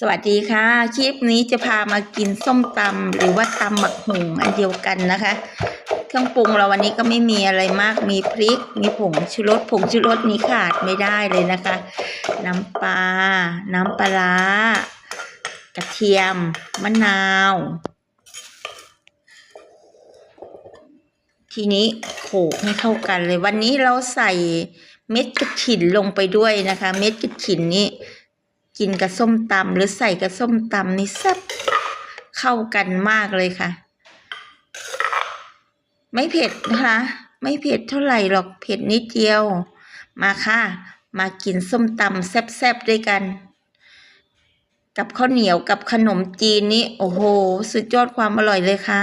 สวัสดีค่ะ คลิปนี้จะพามากินส้มตำหรือว่าตำหมักหุงอันเดียวกันนะคะ เครื่องปรุงเราวันนี้ก็ไม่มีอะไรมาก มีพริก มีผงชูรส ผงชูรสนี้ขาดไม่ได้เลยนะคะ น้ำปลา น้ำปลา กระเทียม มะนาว ทีนี้โขกให้เข้ากันเลย วันนี้เราใส่เม็ดกระถินลงไปด้วยนะคะ เม็ดกระถินนี้ กินกับส้มตำหรือใส่กับส้มตำนี่แซ่บเข้ากันมากเลยค่ะ ไม่เผ็ดนะคะ ไม่เผ็ดเท่าไหร่หรอกเผ็ดนิดเดียว มาค่ะ มากินส้มตำแซ่บๆด้วยกัน กับข้าวเหนียวกับขนมจีนนี่โอ้โห สุดยอดความอร่อยเลยค่ะ